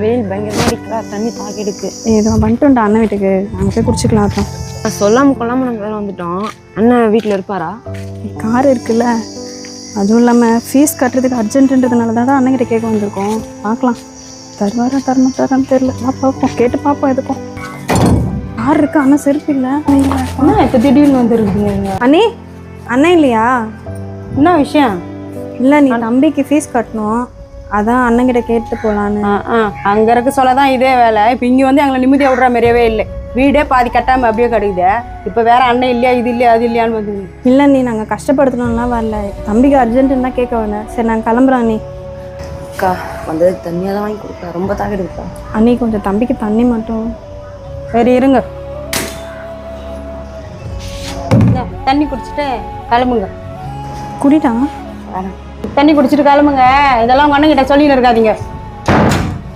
வெயில் பயங்கரமா அடிக்கிறா தண்ணி தாக்கிடுக்கு ஏதோ வந்துட்டோம்டா அண்ணன் வீட்டுக்கு. அங்கே போய் குடிச்சிக்கலாம் அப்புறம். நான் சொல்லாம கொள்ளாம நம்ம வேற வந்துட்டோம். அண்ணன் வீட்டில் இருப்பாரா? கார் இருக்குல்ல. அதுவும் இல்லாமல் ஃபீஸ் கட்டுறதுக்கு அர்ஜென்ட்டுன்றதுனால தான் அண்ணன் கிட்ட கேட்க வந்திருக்கோம். பார்க்கலாம் தருவாரா தர மாட்டாரான்னு தெரியல. வா பார்ப்போம். கேட்டு பார்ப்போம் எதுக்கும். கார் இருக்கு ஆனால் செருப்பு இல்லை. என்ன இப்போ திடீர்னு வந்துருக்குங்க அண்ணே அண்ணன் இல்லையா? என்ன விஷயம்? இல்லை நீ தம்பிக்கு ஃபீஸ் கட்டணும். அதான் அண்ணன் கிட்ட கேட்டு போகலான்னு அங்கே இருக்க சொல்ல தான் இதே வேலை. இப்போ இங்கே வந்து எங்களை நிம்மதியாக விடுற மாதிரியவே இல்லை. வீடே பாதி கட்டாமல் அப்படியே கிடக்குது. இப்போ வேற அண்ணன் இல்லையா இது இல்லையா அது இல்லையான்னு வந்து இல்லை நீ நாங்கள் கஷ்டப்படுத்தணும்லாம் வரல. தம்பிக்கு அர்ஜென்ட்டுன்னு தான் கேட்க வந்தேன். சரி நான் கிளம்புறேன் அண்ணி அக்கா வந்தது தண்ணியாக தான் வாங்கி கொடுத்தா ரொம்ப தாக்கிடுக்கா அண்ணி கொஞ்சம் தம்பிக்கு தண்ணி மட்டும். சரி இருங்க. தண்ணி குடிச்சிட்டு கிளம்புங்க. குடிடா. தண்ணி குடிச்சிட்டு கிளம்புங்க. இதெல்லாம் உங்க அண்ணன் கிட்ட சொல்லின்னு இருக்காதீங்க.